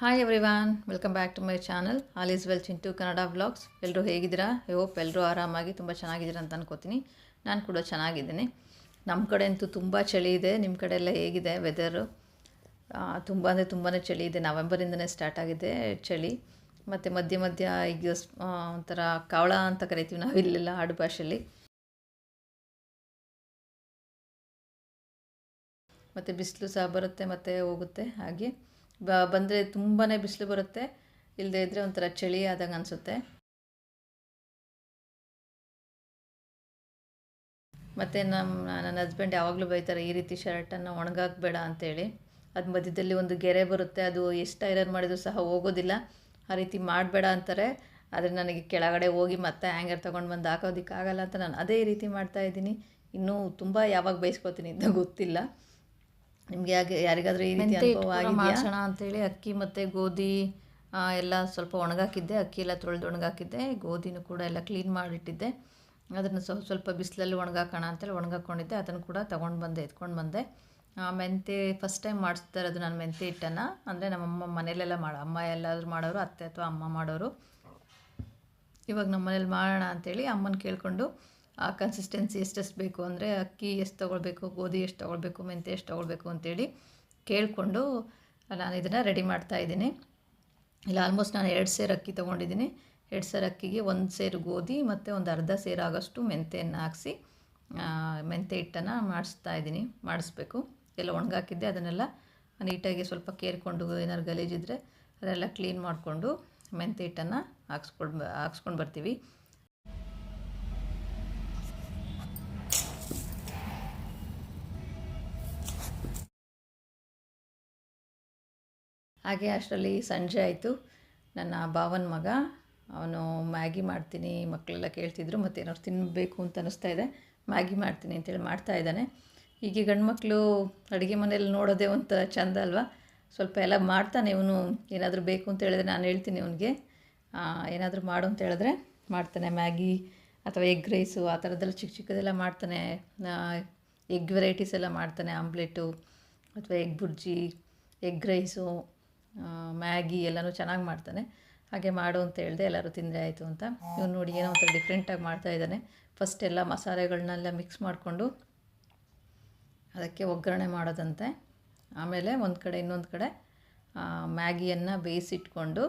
Hi everyone welcome back to my channel all is well Chintu Kannada vlogs ಎಲ್ಲರೂ ಹೇಗಿದ್ದೀರಾ? I hope ಎಲ್ಲರೂ ಆರಾಮಾಗಿ, ತುಂಬ ಚೆನ್ನಾಗಿದ್ದೀರಾ ಅಂತ ಅನ್ಕೋತೀನಿ. ನಾನು ಕೂಡ ಚೆನ್ನಾಗಿದ್ದೀನಿ. ನಮ್ಮ ಕಡೆ ಅಂತೂ ತುಂಬ ಚಳಿ ಇದೆ. ನಿಮ್ಮ ಕಡೆ ಎಲ್ಲ ಹೇಗಿದೆ ವೆದರು ತುಂಬ ಅಂದರೆ ತುಂಬಾ ಚಳಿ ಇದೆ. ನವೆಂಬರಿಂದನೇ ಸ್ಟಾರ್ಟ್ ಆಗಿದೆ ಚಳಿ. ಮತ್ತು ಮಧ್ಯ ಮಧ್ಯ ಈಗ ಒಂಥರ ಕವಳ ಅಂತ ಕರಿತೀವಿ ನಾವು ಇಲ್ಲೆಲ್ಲ ಆಡು ಭಾಷೆಯಲ್ಲಿ. ಮತ್ತು ಬಿಸಿಲು ಸಹ ಬರುತ್ತೆ, ಮತ್ತು ಹೋಗುತ್ತೆ ಹಾಗೆ. ಬ, ಬಂದರೆ ತುಂಬಾ ಬಿಸಿಲು ಬರುತ್ತೆ. ಇಲ್ಲದೇ ಇದ್ದರೆ ಒಂಥರ ಚಳಿ ಆದಂಗೆ ಅನಿಸುತ್ತೆ. ಮತ್ತು ನಮ್ಮ ನನ್ನ ಹಸ್ಬೆಂಡ್ ಯಾವಾಗಲೂ ಬೈತಾರೆ, ಈ ರೀತಿ ಶರ್ಟನ್ನು ಒಣಗಾಕಬೇಡ ಅಂತೇಳಿ. ಅದು ಮಧ್ಯದಲ್ಲಿ ಒಂದು ಗೆರೆ ಬರುತ್ತೆ, ಅದು ಎಷ್ಟು ಐರನ್ ಮಾಡಿದರೂ ಸಹ ಹೋಗೋದಿಲ್ಲ. ಆ ರೀತಿ ಮಾಡಬೇಡ ಅಂತಾರೆ. ಆದರೆ ನನಗೆ ಕೆಳಗಡೆ ಹೋಗಿ ಮತ್ತೆ ಹ್ಯಾಂಗರ್ ತೊಗೊಂಡು ಬಂದು ಹಾಕೋದಕ್ಕಾಗಲ್ಲ ಅಂತ ನಾನು ಅದೇ ರೀತಿ ಮಾಡ್ತಾ ಇದ್ದೀನಿ. ಇನ್ನೂ ತುಂಬ ಯಾವಾಗ ಬೈಸ್ಕೊತೀನಿ ಅಂತ ಗೊತ್ತಿಲ್ಲ. ನಿಮಗೆ ಯಾಕೆ ಯಾರಿಗಾದ್ರೂ ಈ ರೀತಿ ಅನುಭವ ಆಗಿದೆಯಾ? ಅಂತೇಳಿ ಅಕ್ಕಿ ಮತ್ತು ಗೋಧಿ ಎಲ್ಲ ಸ್ವಲ್ಪ ಒಣಗಾಕಿದ್ದೆ. ಅಕ್ಕಿ ಎಲ್ಲ ತೊಳೆದು ಒಣಗಾಕಿದ್ದೆ. ಗೋಧಿನೂ ಕೂಡ ಎಲ್ಲ ಕ್ಲೀನ್ ಮಾಡಿಟ್ಟಿದ್ದೆ. ಅದನ್ನು ಸ್ವಲ್ಪ ಸ್ವಲ್ಪ ಬಿಸಿಲಲ್ಲಿ ಒಣಗಾಕೋಣ ಅಂತೇಳಿ ಒಣಗಾಕೊಂಡಿದ್ದೆ. ಅದನ್ನು ಕೂಡ ತೊಗೊಂಡು ಬಂದೆ ಎತ್ಕೊಂಡು ಬಂದೆ. ಆ, ಮೆಂತೆ ಫಸ್ಟ್ ಟೈಮ್ ಮಾಡಿಸ್ತಾ ಇರೋದು ನಾನು ಮೆಂತೆ ಹಿಟ್ಟನ್ನು. ಅಂದರೆ ನಮ್ಮಮ್ಮ ಮನೇಲೆಲ್ಲ ಮಾಡೋ ಅಮ್ಮ ಎಲ್ಲಾದರೂ ಮಾಡೋರು ಅತ್ತೆ ಅಥವಾ ಅಮ್ಮ ಮಾಡೋರು. ಇವಾಗ ನಮ್ಮ ಮನೇಲಿ ಮಾಡೋಣ ಅಂತೇಳಿ ಅಮ್ಮನ ಕೇಳಿಕೊಂಡು ಆ ಕನ್ಸಿಸ್ಟೆನ್ಸಿ ಎಷ್ಟೆಷ್ಟು ಬೇಕು ಅಂದರೆ ಅಕ್ಕಿ ಎಷ್ಟು ತೊಗೊಳ್ಬೇಕು ಗೋಧಿ ಎಷ್ಟು ತೊಗೊಳ್ಬೇಕು ಮೆಂತೆ ಎಷ್ಟು ತೊಗೊಳ್ಬೇಕು ಅಂತೇಳಿ ಕೇಳಿಕೊಂಡು ನಾನು ಇದನ್ನು ರೆಡಿ ಮಾಡ್ತಾ ಇದ್ದೀನಿ. ಇಲ್ಲ ಆಲ್ಮೋಸ್ಟ್ ನಾನು ಎರಡು ಸೇರು ಅಕ್ಕಿ ತೊಗೊಂಡಿದ್ದೀನಿ. ಎರಡು ಸೇರು ಅಕ್ಕಿಗೆ ಒಂದು ಸೇರು ಗೋಧಿ ಮತ್ತು ಒಂದು ಅರ್ಧ ಸೇರು ಆಗೋಷ್ಟು ಮೆಂತೆಯನ್ನು ಹಾಕಿಸಿ ಆ, ಮೆಂತೆ ಹಿಟ್ಟನ್ನು ಮಾಡಿಸ್ತಾ ಇದ್ದೀನಿ. ಮಾಡಿಸ್ಬೇಕು. ಎಲ್ಲ ಒಣಗಾಕಿದ್ದೆ ಅದನ್ನೆಲ್ಲ ನೀಟಾಗಿ ಸ್ವಲ್ಪ ಕೇರ್ಕೊಂಡು ಏನಾದ್ರು ಗಲೀಜಿದ್ರೆ ಅದೆಲ್ಲ ಕ್ಲೀನ್ ಮಾಡಿಕೊಂಡು ಮೆಂತೆ ಹಿಟ್ಟನ್ನು ಹಾಕ್ಸ್ಕೊಂಡು ಹಾಕ್ಸ್ಕೊಂಡು ಬರ್ತೀವಿ. ಹಾಗೆ ಅಷ್ಟರಲ್ಲಿ ಸಂಜೆ ಆಯಿತು. ನನ್ನ ಭಾವನ ಮಗ, ಅವನು ಮ್ಯಾಗಿ ಮಾಡ್ತೀನಿ ಮಕ್ಕಳೆಲ್ಲ ಕೇಳ್ತಿದ್ರು, ಮತ್ತು ಏನಾದ್ರು ತಿನ್ನಬೇಕು ಅಂತ ಅನ್ನಿಸ್ತಾ ಇದೆ. ಮ್ಯಾಗಿ ಮಾಡ್ತೀನಿ ಅಂತೇಳಿ ಮಾಡ್ತಾ ಇದ್ದಾನೆ. ಹೀಗೆ ಗಂಡು ಮಕ್ಕಳು ಅಡುಗೆ ಮನೆಯಲ್ಲಿ ನೋಡೋದೇ ಒಂಥರ ಚಂದ ಅಲ್ವಾ? ಸ್ವಲ್ಪ ಎಲ್ಲ ಮಾಡ್ತಾನೆ ಇವನು. ಏನಾದರೂ ಬೇಕು ಅಂತ ಹೇಳಿದ್ರೆ ನಾನು ಹೇಳ್ತೀನಿ ಅವನಿಗೆ. ಏನಾದರೂ ಮಾಡು ಅಂತ ಹೇಳಿದ್ರೆ ಮಾಡ್ತಾನೆ. ಮ್ಯಾಗಿ ಅಥವಾ ಎಗ್ ರೈಸು, ಆ ಥರದ್ದೆಲ್ಲ ಚಿಕ್ಕ ಚಿಕ್ಕದೆಲ್ಲ ಮಾಡ್ತಾನೆ. ಎಗ್ ವೆರೈಟೀಸ್ ಎಲ್ಲ ಮಾಡ್ತಾನೆ. ಆಮ್ಲೆಟು ಅಥವಾ egg bhurji, egg rice. Maggi ಎಲ್ಲನೂ ಚೆನ್ನಾಗಿ ಮಾಡ್ತಾನೆ. ಹಾಗೆ ಮಾಡು ಅಂತ ಹೇಳಿದೆ ಎಲ್ಲರೂ ತಿಂದರೆ ಆಯಿತು ಅಂತ. ಇವನು ನೋಡಿ ಏನೋ ಒಂಥರ ಡಿಫ್ರೆಂಟಾಗಿ ಮಾಡ್ತಾ ಇದ್ದಾನೆ. ಫಸ್ಟ್ ಎಲ್ಲ ಮಸಾಲೆಗಳನ್ನೆಲ್ಲ ಮಿಕ್ಸ್ ಮಾಡಿಕೊಂಡು ಅದಕ್ಕೆ ಒಗ್ಗರಣೆ ಮಾಡೋದಂತೆ. ಆಮೇಲೆ ಒಂದು ಕಡೆ ಇನ್ನೊಂದು ಕಡೆ ಮ್ಯಾಗಿಯನ್ನು ಬೇಯಿಸಿಟ್ಕೊಂಡು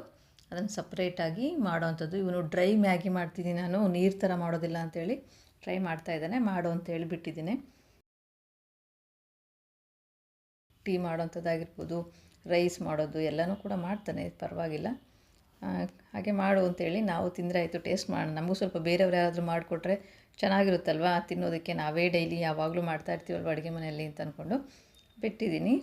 ಅದನ್ನು ಸಪ್ರೇಟಾಗಿ ಮಾಡೋವಂಥದ್ದು ಇವನು ಡ್ರೈ ಮ್ಯಾಗಿ ಮಾಡ್ತೀನಿ ನಾನು, ನೀರು ಥರ ಮಾಡೋದಿಲ್ಲ ಅಂತೇಳಿ ಟ್ರೈ ಮಾಡ್ತಾ ಇದ್ದಾನೆ. ಮಾಡು ಅಂತ ಹೇಳಿಬಿಟ್ಟಿದ್ದೀನಿ. ಟೀ ಮಾಡೋಂಥದ್ದಾಗಿರ್ಬೋದು ರೈಸ್ ಮಾಡೋದು ಎಲ್ಲನೂ ಕೂಡ ಮಾಡ್ತಾನೆ ಪರವಾಗಿಲ್ಲ. ಹಾಗೆ ಮಾಡು ಅಂತೇಳಿ ನಾವು ತಿಂದರೆ ಆಯಿತು ಟೇಸ್ಟ್ ಮಾಡೋಣ ನಮಗೂ ಸ್ವಲ್ಪ ಬೇರೆಯವ್ರು ಯಾರಾದರೂ ಮಾಡಿಕೊಟ್ರೆ ಚೆನ್ನಾಗಿರುತ್ತಲ್ವಾ? ತಿನ್ನೋದಕ್ಕೆ ನಾವೇ ಡೈಲಿ ಯಾವಾಗಲೂ ಮಾಡ್ತಾ ಇರ್ತೀವಲ್ವ ಅಡುಗೆ ಮನೆಯಲ್ಲಿ ಅಂತ ಅಂದ್ಕೊಂಡು ಬಿಟ್ಟಿದ್ದೀನಿ.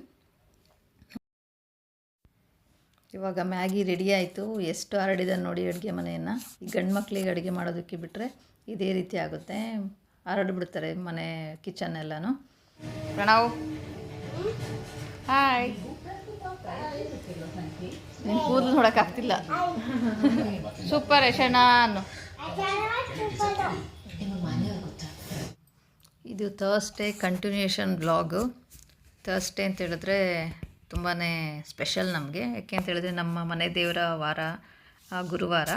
ಇವಾಗ ಮ್ಯಾಗಿ ರೆಡಿ ಆಯಿತು. ಎಷ್ಟು ಹರಡಿದೆ ನೋಡಿ ಅಡುಗೆ ಮನೆಯನ್ನು. ಈ ಗಂಡು ಮಕ್ಕಳಿಗೆ ಅಡುಗೆ ಮಾಡೋದಕ್ಕೆ ಬಿಟ್ಟರೆ ಇದೇ ರೀತಿ ಆಗುತ್ತೆ. ಹರಡ್ಬಿಡ್ತಾರೆ ಮನೆ ಕಿಚನ್ ಎಲ್ಲನೂ. ಪ್ರಣವ್. ಹಾಯ್ ನಿನ್ನ ಕೂದಲು ನೋಡೋಕ್ಕಾಗ್ತಿಲ್ಲ ಸೂಪರ್ ಯಶಣ್ಣ ಅನ್ನು. ಇದು ಥರ್ಸ್ಡೇ ಕಂಟಿನ್ಯೂಷನ್ ಬ್ಲಾಗು ಥರ್ಸ್ಡೇ ಅಂತ ಹೇಳಿದ್ರೆ ತುಂಬಾ ಸ್ಪೆಷಲ್ ನಮಗೆ. ಯಾಕೆ ಅಂತ ಹೇಳಿದ್ರೆ ನಮ್ಮ ಮನೆ ದೇವರ ವಾರ ಗುರುವಾರ.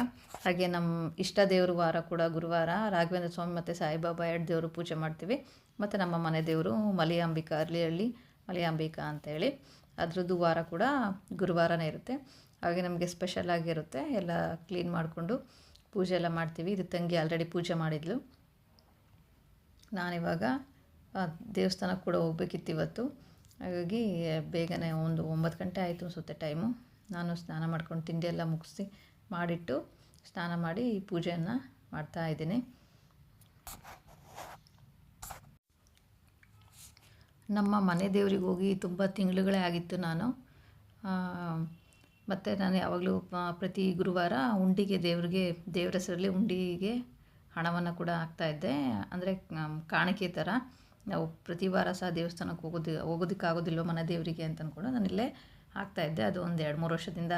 ಹಾಗೆ ನಮ್ಮ ಇಷ್ಟ ದೇವ್ರ ವಾರ ಕೂಡ ಗುರುವಾರ. ರಾಘವೇಂದ್ರ ಸ್ವಾಮಿ ಮತ್ತು ಸಾಯಿಬಾಬಾ ಎರಡು ದೇವರು ಪೂಜೆ ಮಾಡ್ತೀವಿ. ಮತ್ತು ನಮ್ಮ ಮನೆ ದೇವರು ಮಲಿಯಾಂಬಿಕಾ ಅರ್ಲಿಹಳ್ಳಿ ಮಲಿಯಾಂಬಿಕಾ ಅಂತೇಳಿ ಅದ್ರದ್ದು ವಾರ ಕೂಡ ಗುರುವಾರನೇ ಇರುತ್ತೆ. ಹಾಗೆ ನಮಗೆ ಸ್ಪೆಷಲ್ ಆಗಿರುತ್ತೆ. ಎಲ್ಲ ಕ್ಲೀನ್ ಮಾಡಿಕೊಂಡು ಪೂಜೆ ಎಲ್ಲ ಮಾಡ್ತೀವಿ. ಇದು ತಂಗಿ ಆಲ್ರೆಡಿ ಪೂಜೆ ಮಾಡಿದ್ಲು. ನಾನಿವಾಗ ದೇವಸ್ಥಾನಕ್ಕೆ ಕೂಡ ಹೋಗ್ಬೇಕಿತ್ತು ಇವತ್ತು. ಹಾಗಾಗಿ ಬೇಗನೆ ಒಂದು ಒಂಬತ್ತು ಗಂಟೆ ಆಯಿತು ಅನಿಸುತ್ತೆ ಟೈಮು ನಾನು ಸ್ನಾನ ಮಾಡ್ಕೊಂಡು ತಿಂಡಿ ಎಲ್ಲ ಮುಗಿಸಿ ಮಾಡಿಟ್ಟು ಸ್ನಾನ ಮಾಡಿ ಪೂಜೆಯನ್ನು ಮಾಡ್ತಾ ನಮ್ಮ ಮನೆ ದೇವ್ರಿಗೆ ಹೋಗಿ ತುಂಬ ತಿಂಗಳುಗಳೇ ಆಗಿತ್ತು ನಾನು. ಮತ್ತು ನಾನು ಯಾವಾಗಲೂ ಪ್ರತಿ ಗುರುವಾರ ಉಂಡಿಗೆ ದೇವರಿಗೆ, ದೇವ್ರ ಹೆಸರಲ್ಲಿ ಉಂಡಿಗೆ ಹಣವನ್ನು ಕೂಡ ಹಾಕ್ತಾಯಿದ್ದೆ ಅಂದರೆ ಕಾಣಿಕೆ ಥರ ನಾವು ಪ್ರತಿ ವಾರ ಸಹ ದೇವಸ್ಥಾನಕ್ಕೆ ಹೋಗೋದು ಹೋಗೋದಕ್ಕಾಗೋದಿಲ್ವ ಮನೆ ದೇವರಿಗೆ ಅಂತ ಅಂದ್ಕೊಂಡು ನಾನು ಇಲ್ಲೇ ಹಾಕ್ತಾಯಿದ್ದೆ ಅದು ಒಂದು ಎರಡು ಮೂರು ವರ್ಷದಿಂದ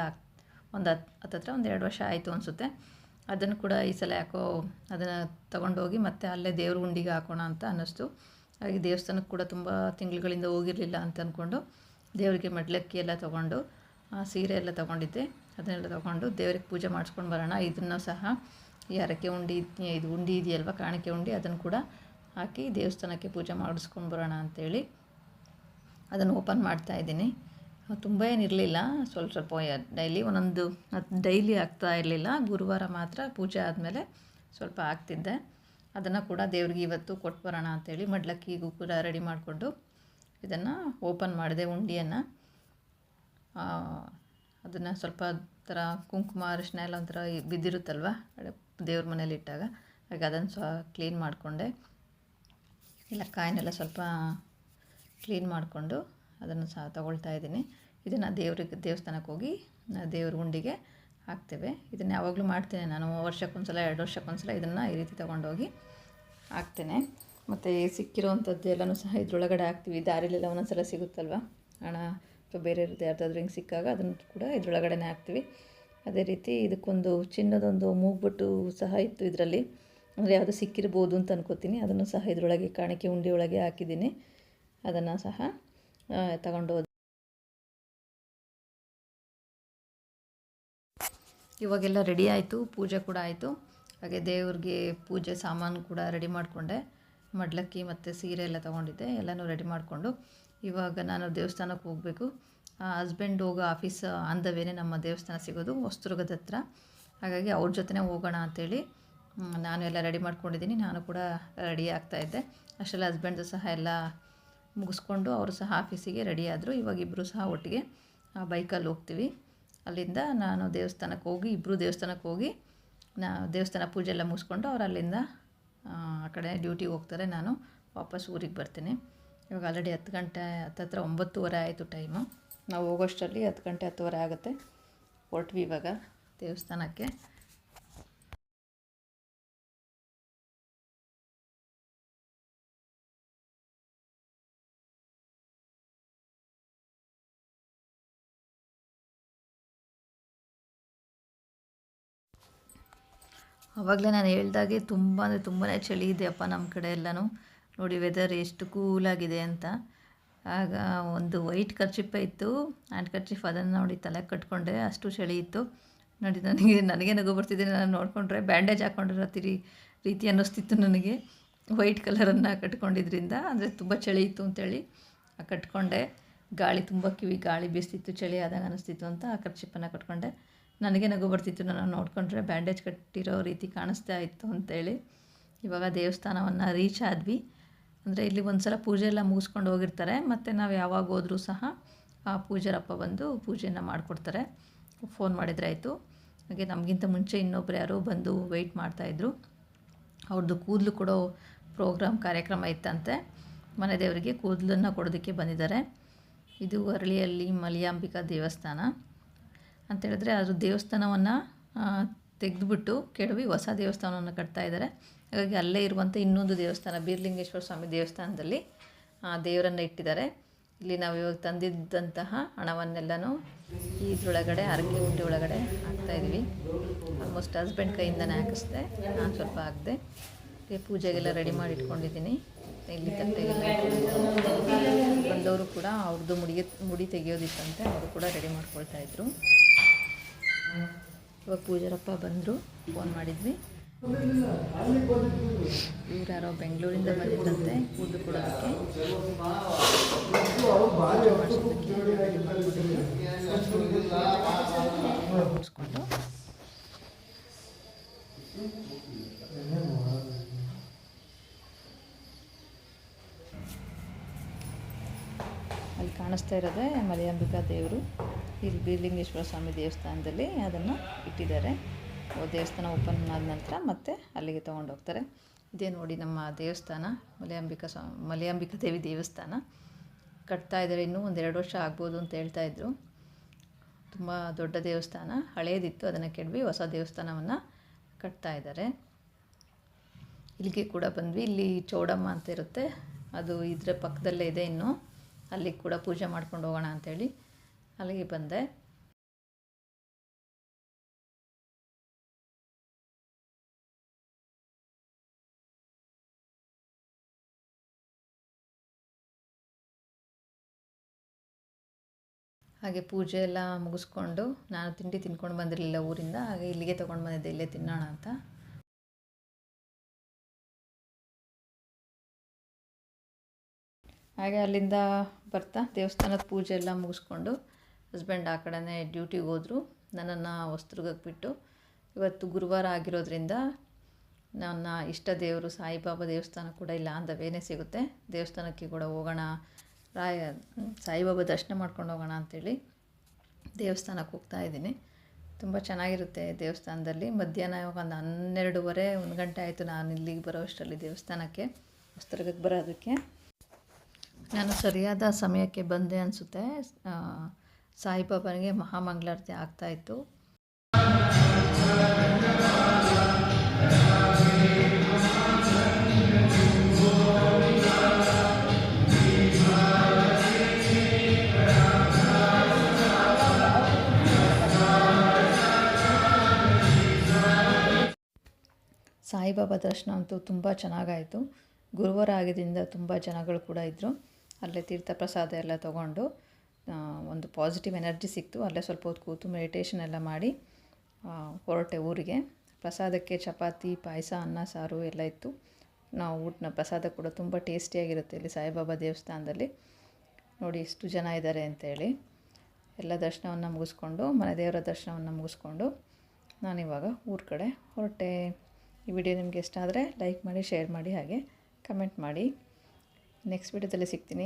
ಒಂದು ಹತ್ತು ಹತ್ತತ್ರ ಒಂದು ಎರಡು ವರ್ಷ ಆಯಿತು ಅನಿಸುತ್ತೆ. ಅದನ್ನು ಕೂಡ ಈ ಸಲ ಯಾಕೋ ಅದನ್ನು ತಗೊಂಡೋಗಿ ಮತ್ತೆ ಅಲ್ಲೇ ದೇವ್ರ ಉಂಡಿಗೆ ಹಾಕೋಣ ಅಂತ ಅನ್ನಿಸ್ತು. ಹಾಗೆ ದೇವಸ್ಥಾನಕ್ಕೆ ಕೂಡ ತುಂಬ ತಿಂಗಳುಗಳಿಂದ ಹೋಗಿರಲಿಲ್ಲ ಅಂತ ಅಂದ್ಕೊಂಡು ದೇವರಿಗೆ ಮಡ್ಲಕ್ಕಿ ಎಲ್ಲ ತೊಗೊಂಡು, ಆ, ಸೀರೆ ಎಲ್ಲ ತೊಗೊಂಡಿದ್ದೆ. ಅದನ್ನೆಲ್ಲ ತೊಗೊಂಡು ದೇವರಿಗೆ ಪೂಜೆ ಮಾಡಿಸ್ಕೊಂಡು ಬರೋಣ. ಇದನ್ನು ಸಹ ಈ ಹರಕೆ ಉಂಡಿ, ಇದು ಉಂಡಿ ಇದೆಯಲ್ವ, ಕಾಣಿಕೆ ಉಂಡಿ, ಅದನ್ನು ಕೂಡ ಹಾಕಿ ದೇವಸ್ಥಾನಕ್ಕೆ ಪೂಜೆ ಮಾಡಿಸ್ಕೊಂಡು ಬರೋಣ ಅಂಥೇಳಿ ಅದನ್ನು ಓಪನ್ ಮಾಡ್ತಾ ಇದ್ದೀನಿ. ತುಂಬ ಏನಿರಲಿಲ್ಲ ಸ್ವಲ್ಪ ಸ್ವಲ್ಪ ಡೈಲಿ ಒಂದೊಂದು ಡೈಲಿ ಆಗ್ತಾ ಇರಲಿಲ್ಲ. ಗುರುವಾರ ಮಾತ್ರ ಪೂಜೆ ಆದಮೇಲೆ ಸ್ವಲ್ಪ ಆಗ್ತಿದ್ದೆ. ಅದನ್ನು ಕೂಡ ದೇವ್ರಿಗೆ ಇವತ್ತು ಕೊಟ್ಟು ಬರೋಣ ಅಂಥೇಳಿ ಮಡ್ಲಕ್ಕಿಗೂ ಕೂಡ ರೆಡಿ ಮಾಡಿಕೊಂಡು ಇದನ್ನು ಓಪನ್ ಮಾಡಿದೆ ಉಂಡಿಯನ್ನು. ಅದನ್ನು ಸ್ವಲ್ಪ ಥರ ಕುಂಕುಮ, ಅರಿಶಿನ ಎಲ್ಲ ಒಂಥರ ಬಿದ್ದಿರುತ್ತಲ್ವ? ದೇವ್ರ ಮನೇಲಿ ಇಟ್ಟಾಗ. ಹಾಗೆ ಅದನ್ನು ಸ್ವ ಕ್ಲೀನ್ ಮಾಡಿಕೊಂಡೆ. ಇಲ್ಲ, ಕಾಯಿನೆಲ್ಲ ಸ್ವಲ್ಪ ಕ್ಲೀನ್ ಮಾಡಿಕೊಂಡು ಅದನ್ನು ಸಹ ತೊಗೊಳ್ತಾ ಇದ್ದೀನಿ. ಇದನ್ನು ದೇವ್ರಿಗೆ, ದೇವಸ್ಥಾನಕ್ಕೆ ಹೋಗಿ, ದೇವ್ರ ಉಂಡಿಗೆ ಹಾಕ್ತೇವೆ. ಇದನ್ನು ಯಾವಾಗಲೂ ಮಾಡ್ತೇನೆ ನಾನು. ವರ್ಷಕ್ಕೊಂದ್ಸಲ, ಎರಡು ವರ್ಷಕ್ಕೊಂದ್ಸಲ ಇದನ್ನು ಈ ರೀತಿ ತೊಗೊಂಡೋಗಿ ಹಾಕ್ತೇನೆ. ಮತ್ತು ಸಿಕ್ಕಿರೋವಂಥದ್ದು ಎಲ್ಲನೂ ಸಹ ಇದರೊಳಗಡೆ ಹಾಕ್ತೀವಿ. ದಾರಿಲೆಲ್ಲ ಒಂದೊಂದ್ಸಲ ಸಿಗುತ್ತಲ್ವ? ಹಣ ಅಥವಾ ಬೇರೆ ಇರುತ್ತೆ. ಯಾರ್ದಾದ್ರೂ ಹಿಂಗೆ ಸಿಕ್ಕಾಗ ಅದನ್ನು ಕೂಡ ಇದ್ರೊಳಗಡೆ ಹಾಕ್ತೀವಿ. ಅದೇ ರೀತಿ ಇದಕ್ಕೊಂದು ಚಿನ್ನದೊಂದು ಮೂಗ್ಬಿಟ್ಟು ಸಹ ಇತ್ತು ಇದರಲ್ಲಿ. ಅಂದರೆ ಯಾವುದು ಸಿಕ್ಕಿರ್ಬೋದು ಅಂತ ಅನ್ಕೋತೀನಿ. ಅದನ್ನು ಸಹ ಇದರೊಳಗೆ, ಕಾಣಿಕೆ ಉಂಡಿಯೊಳಗೆ ಹಾಕಿದ್ದೀನಿ. ಅದನ್ನು ಸಹ ತಗೊಂಡು ಇವಾಗೆಲ್ಲ ರೆಡಿ ಆಯಿತು, ಪೂಜೆ ಕೂಡ ಆಯಿತು. ಹಾಗೆ ದೇವ್ರಿಗೆ ಪೂಜೆ ಸಾಮಾನು ಕೂಡ ರೆಡಿ ಮಾಡಿಕೊಂಡೆ. ಮಡ್ಲಕ್ಕಿ ಮತ್ತು ಸೀರೆ ಎಲ್ಲ ತೊಗೊಂಡಿದ್ದೆ, ಎಲ್ಲನೂ ರೆಡಿ ಮಾಡಿಕೊಂಡು. ಇವಾಗ ನಾನು ದೇವಸ್ಥಾನಕ್ಕೆ ಹೋಗಬೇಕು. ಹಸ್ಬೆಂಡ್ ಹೋಗೋ ಆಫೀಸ್ ಆನ್ ದ ವೇನೆ ನಮ್ಮ ದೇವಸ್ಥಾನ ಸಿಗೋದು, ಹೊಸದುರ್ಗದ ಹತ್ರ. ಹಾಗಾಗಿ ಅವ್ರ ಜೊತೆ ಹೋಗೋಣ ಅಂಥೇಳಿ ನಾನು ಎಲ್ಲ ರೆಡಿ ಮಾಡ್ಕೊಂಡಿದ್ದೀನಿ, ನಾನು ಕೂಡ ರೆಡಿ ಆಗ್ತಾಯಿದ್ದೆ ಅಷ್ಟೆಲ್ಲ ಹಸ್ಬೆಂಡ್ದು ಸಹ ಎಲ್ಲ ಮುಗಿಸ್ಕೊಂಡು ಅವರು ಸಹ ಆಫೀಸಿಗೆ ರೆಡಿ ಆದರು. ಇವಾಗ ಇಬ್ಬರು ಸಹ ಒಟ್ಟಿಗೆ ಬೈಕಲ್ಲಿ ಹೋಗ್ತೀವಿ. ಅಲ್ಲಿಂದ ನಾನು ದೇವಸ್ಥಾನಕ್ಕೆ ಹೋಗಿ ಇಬ್ಬರು ದೇವಸ್ಥಾನಕ್ಕೆ ಹೋಗಿ, ನಾ ದೇವಸ್ಥಾನ ಪೂಜೆ ಎಲ್ಲ ಮುಗಿಸ್ಕೊಂಡು ಅವ್ರು ಅಲ್ಲಿಂದ, ಆ ಕಡೆ ಡ್ಯೂಟಿಗೆ ಹೋಗ್ತಾರೆ. ನಾನು ವಾಪಸ್ ಊರಿಗೆ ಬರ್ತೀನಿ. ಇವಾಗ ಆಲ್ರೆಡಿ ಹತ್ತು ಗಂಟೆ ಹತ್ತತ್ರ ಒಂಬತ್ತುವರೆ ಆಯಿತು ಟೈಮು ನಾವು ಹೋಗೋಷ್ಟರಲ್ಲಿ ಹತ್ತು ಗಂಟೆ ಹತ್ತುವರೆ ಆಗುತ್ತೆ. ಹೊರಟ್ವಿ ಇವಾಗ ದೇವಸ್ಥಾನಕ್ಕೆ. ಆವಾಗಲೇ ನಾನು ಹೇಳ್ದಾಗೆ ತುಂಬ ಅಂದರೆ ತುಂಬಾ ಚಳಿ ಇದೆಯಪ್ಪ ನಮ್ಮ ಕಡೆ ಎಲ್ಲನೂ. ನೋಡಿ ವೆದರ್ ಎಷ್ಟು ಕೂಲಾಗಿದೆ ಅಂತ. ಆಗ ಒಂದು ವೈಟ್ ಕರ್ಚಿಪ್ಪ ಇತ್ತು. ಆ್ಯಂಡ್ ಕರ್ಚಿಫ್ ಅದನ್ನು ನೋಡಿ ತಲೆ ಕಟ್ಕೊಂಡೆ. ಅಷ್ಟು ಚಳಿ ಇತ್ತು. ನೋಡಿ ನನಗೆ ನನಗೆ ನಗು ಬರ್ತಿದ್ದೆ ನಾನು ನೋಡಿಕೊಂಡ್ರೆ ಬ್ಯಾಂಡೇಜ್ ಹಾಕ್ಕೊಂಡಿರೋ ತಿರಿ, ರೀತಿ ಅನ್ನಿಸ್ತಿತ್ತು ನನಗೆ. ವೈಟ್ ಕಲರನ್ನು ಕಟ್ಕೊಂಡಿದ್ರಿಂದ. ಅಂದರೆ ತುಂಬ ಚಳಿ ಇತ್ತು ಅಂತೇಳಿ ಕಟ್ಕೊಂಡೆ. ಗಾಳಿ ತುಂಬ ಕಿವಿ, ಗಾಳಿ ಬೀಸ್ತಿತ್ತು, ಚಳಿ ಆದಾಗ ಅನ್ನಿಸ್ತಿತ್ತು ಅಂತ ಆ ಕರ್ಚಿಪ್ಪನ್ನು ಕಟ್ಕೊಂಡೆ. ನನಗೆ ನಗು ಬರ್ತಿತ್ತು ನಾನು ನೋಡಿಕೊಂಡ್ರೆ ಬ್ಯಾಂಡೇಜ್ ಕಟ್ಟಿರೋ ರೀತಿ ಕಾಣಿಸ್ತಾ ಇತ್ತು ಅಂತೇಳಿ. ಇವಾಗ ದೇವಸ್ಥಾನವನ್ನು ರೀಚ್ ಆದ್ವಿ. ಅಂದರೆ ಇಲ್ಲಿ ಒಂದು ಸಲ ಪೂಜೆ ಎಲ್ಲ ಮುಗಿಸ್ಕೊಂಡು ಹೋಗಿರ್ತಾರೆ, ಮತ್ತು ನಾವು ಯಾವಾಗ ಹೋದರೂ ಸಹ ಆ ಪೂಜಾರಪ್ಪ ಬಂದು ಪೂಜೆಯನ್ನು ಮಾಡಿಕೊಡ್ತಾರೆ. ಫೋನ್ ಮಾಡಿದರೆ ಆಯಿತು. ಹಾಗೆ ನಮಗಿಂತ ಮುಂಚೆ ಇನ್ನೊಬ್ರು ಯಾರೋ ಬಂದು ವೆಯ್ಟ್ ಮಾಡ್ತಾಯಿದ್ರು ಅವ್ರದ್ದು ಕೂದಲು ಕೊಡೋ ಪ್ರೋಗ್ರಾಮ್ ಕಾರ್ಯಕ್ರಮ ಇತ್ತಂತೆ. ಮನೆ ದೇವರಿಗೆ ಕೂದಲನ್ನು ಕೊಡೋದಕ್ಕೆ ಬಂದಿದ್ದಾರೆ. ಇದು ಅರಳಿಯಲ್ಲಿ ಮಲಿಯಾಂಬಿಕಾ ದೇವಸ್ಥಾನ. ಅಂತ ಹೇಳಿದ್ರೆ ಅದ್ರ ದೇವಸ್ಥಾನವನ್ನು ತೆಗೆದುಬಿಟ್ಟು ಕೆಡವಿ ಹೊಸ ದೇವಸ್ಥಾನವನ್ನು ಕಟ್ತಾ ಇದ್ದಾರೆ ಹಾಗಾಗಿ ಅಲ್ಲೇ ಇರುವಂಥ ಇನ್ನೊಂದು ದೇವಸ್ಥಾನ, ಬೀರ್ಲಿಂಗೇಶ್ವರ ಸ್ವಾಮಿ ದೇವಸ್ಥಾನದಲ್ಲಿ ದೇವರನ್ನು ಇಟ್ಟಿದ್ದಾರೆ ಇಲ್ಲಿ ನಾವು ಇವಾಗ ತಂದಿದ್ದಂತಹ ಹಣವನ್ನೆಲ್ಲನೂ ಇದ್ರೊಳಗಡೆ ಅರಕೆ ಉಂಡೆ ಒಳಗಡೆ ಹಾಕ್ತಾಯಿದ್ವಿ ಆಲ್ಮೋಸ್ಟ್ ಹಸ್ಬೆಂಡ್ ಕೈಯಿಂದನೇ ಹಾಕಿಸ್ದೆ, ನಾನು ಸ್ವಲ್ಪ ಹಾಕಿದೆ. ಪೂಜೆಗೆಲ್ಲ ರೆಡಿ ಮಾಡಿ ಇಟ್ಕೊಂಡಿದ್ದೀನಿ. ಇಲ್ಲಿ ತಟ್ಟೆಗೆಲ್ಲ ಬಂದವರು ಕೂಡ ಅವ್ರದ್ದು ಮುಡಿ ಮುಡಿ ತೆಗೆಯೋದಿತ್ತಂತೆ, ಅವರು ಕೂಡ ರೆಡಿ ಮಾಡ್ಕೊಳ್ತಾಯಿದ್ರು ಇವಾಗ ಪೂಜಾರಪ್ಪ ಬಂದರು ಫೋನ್ ಮಾಡಿದ್ವಿ. ಇವ್ರು ಯಾರೋ ಬೆಂಗಳೂರಿಂದ ಬಂದಿದ್ದಂತೆ ಫುಡ್ ಕೊಡೋದಕ್ಕೆ. ಮಾಡಿಸ್ಕೊಂಡು ಅಲ್ಲಿ ಕಾಣಿಸ್ತಾ ಇರೋದೇ ಮಲಯಾಂಬಿಕಾ ದೇವರು. ಇಲ್ಲಿ ಬೀರ್ಲಿಂಗೇಶ್ವರ ಸ್ವಾಮಿ ದೇವಸ್ಥಾನದಲ್ಲಿ ಅದನ್ನು ಇಟ್ಟಿದ್ದಾರೆ. ದೇವಸ್ಥಾನ ಓಪನ್ ಆದ ನಂತರ ಮತ್ತೆ ಅಲ್ಲಿಗೆ ತೊಗೊಂಡೋಗ್ತಾರೆ ಇದೇ ನೋಡಿ ನಮ್ಮ ದೇವಸ್ಥಾನ, ಮಲಯಾಂಬಿಕಾ ಸ್ವಾಮಿ ಮಲಯಾಂಬಿಕಾ ದೇವಿ ದೇವಸ್ಥಾನ. ಕಟ್ತಾ ಇದ್ದಾರೆ. ಇನ್ನೂ ಒಂದು ಎರಡು ವರ್ಷ ಆಗ್ಬೋದು ಅಂತ ಹೇಳ್ತಾಯಿದ್ರು ತುಂಬ ದೊಡ್ಡ ದೇವಸ್ಥಾನ ಹಳೆಯದಿತ್ತು ಅದನ್ನು ಕೆಡವಿ ಹೊಸ ದೇವಸ್ಥಾನವನ್ನು ಕಟ್ತಾ ಇದ್ದಾರೆ. ಇಲ್ಲಿಗೆ ಕೂಡ ಬಂದ್ವಿ. ಇಲ್ಲಿ ಚೌಡಮ್ಮ ಅಂತ ಇರುತ್ತೆ. ಅದು ಇದರ ಪಕ್ಕದಲ್ಲೇ ಇದೆ ಇನ್ನು. ಅಲ್ಲಿಗೆ ಕೂಡ ಪೂಜೆ ಮಾಡ್ಕೊಂಡು ಹೋಗೋಣ ಅಂಥೇಳಿ ಅಲ್ಲಿಗೆ ಬಂದೆ. ಹಾಗೆ ಪೂಜೆ ಎಲ್ಲ ಮುಗಿಸ್ಕೊಂಡು ನಾನು ತಿಂಡಿ ತಿನ್ಕೊಂಡು ಬಂದಿರಲಿಲ್ಲ ಊರಿಂದ, ಹಾಗೆ ಇಲ್ಲಿಗೆ ತೊಗೊಂಡು ಬಂದಿದ್ದೆ, ಇಲ್ಲೇ ತಿನ್ನೋಣ ಅಂತ. ಹಾಗೆ ಅಲ್ಲಿಂದ ಬರ್ತಾ ದೇವಸ್ಥಾನದ ಪೂಜೆ ಎಲ್ಲ ಮುಗಿಸ್ಕೊಂಡು ಹಸ್ಬೆಂಡ್ ಆ ಕಡೆನೇ ಡ್ಯೂಟಿಗೆ ಹೋದರು. ನನ್ನನ್ನು ಹೊಸ್ದುರ್ಗಕ್ಕೆ ಬಿಟ್ಟು ಇವತ್ತು ಗುರುವಾರ ಆಗಿರೋದ್ರಿಂದ ನನ್ನ ಇಷ್ಟ ದೇವರು ಸಾಯಿಬಾಬಾ ದೇವಸ್ಥಾನ ಕೂಡ ಇಲ್ಲ ಅಂದವೇನೇ ಸಿಗುತ್ತೆ. ದೇವಸ್ಥಾನಕ್ಕೆ ಕೂಡ ಹೋಗೋಣ, ರಾಯ ಸಾಯಿಬಾಬಾ ದರ್ಶನ ಮಾಡ್ಕೊಂಡು ಹೋಗೋಣ ಅಂಥೇಳಿ ದೇವಸ್ಥಾನಕ್ಕೆ ಹೋಗ್ತಾ ಇದ್ದೀನಿ. ತುಂಬ ಚೆನ್ನಾಗಿರುತ್ತೆ ದೇವಸ್ಥಾನದಲ್ಲಿ. ಮಧ್ಯಾಹ್ನ ಒಂದು ಹನ್ನೆರಡೂವರೆ, ಒಂದು ಗಂಟೆ ಆಯಿತು ನಾನು ಇಲ್ಲಿಗೆ ಬರೋ ಅಷ್ಟರಲ್ಲಿ ದೇವಸ್ಥಾನಕ್ಕೆ, ಹೊಸ್ತರ್ಗಕ್ಕೆ ಬರೋದಕ್ಕೆ. ನಾನು ಸರಿಯಾದ ಸಮಯಕ್ಕೆ ಬಂದೆ ಅನಿಸುತ್ತೆ. ಸಾಯಿಬಾಬನಿಗೆ ಮಹಾಮಂಗಳಾರತಿ ಆಗ್ತಾಯಿತ್ತು ಸಾಯಿಬಾಬಾ ದರ್ಶನ ಅಂತೂ ತುಂಬ ಚೆನ್ನಾಗಾಯಿತು. ಗುರುವಾರ ಆಗಿದ್ದರಿಂದ ತುಂಬ ಜನಗಳು ಕೂಡ ಇದ್ದರು ಅಲ್ಲೇ ತೀರ್ಥ ಪ್ರಸಾದ ಎಲ್ಲ ತೊಗೊಂಡು ಒಂದು ಪಾಸಿಟಿವ್ ಎನರ್ಜಿ ಸಿಕ್ತು. ಅಲ್ಲೇ ಸ್ವಲ್ಪ ಹೊತ್ತು ಕೂತು ಮೆಡಿಟೇಷನ್ ಎಲ್ಲ ಮಾಡಿ ಹೊರಟೆ ಊರಿಗೆ. ಪ್ರಸಾದಕ್ಕೆ ಚಪಾತಿ, ಪಾಯಸ, ಅನ್ನ, ಸಾರು ಎಲ್ಲ ಇತ್ತು. ನಾವು ಊಟನ ಪ್ರಸಾದ ಕೂಡ ತುಂಬ ಟೇಸ್ಟಿಯಾಗಿರುತ್ತೆ ಇಲ್ಲಿ ಸಾಯಿಬಾಬಾ ದೇವಸ್ಥಾನದಲ್ಲಿ. ನೋಡಿ ಇಷ್ಟು ಜನ ಇದ್ದಾರೆ ಅಂತೇಳಿ. ಎಲ್ಲ ದರ್ಶನವನ್ನು ಮುಗಿಸ್ಕೊಂಡು ಮನೆ ದೇವರ ದರ್ಶನವನ್ನು ಮುಗಿಸ್ಕೊಂಡು ನಾನಿವಾಗ ಊರ ಕಡೆ ಹೊರಟೆ. ಈ ವಿಡಿಯೋ ನಿಮಗೆ ಇಷ್ಟ ಆದರೆ ಲೈಕ್ ಮಾಡಿ ಶೇರ್ ಮಾಡಿ ಹಾಗೆ ಕಮೆಂಟ್ ಮಾಡಿ. ನೆಕ್ಸ್ಟ್ ವಿಡಿಯೋದಲ್ಲಿ ಸಿಗ್ತೀನಿ.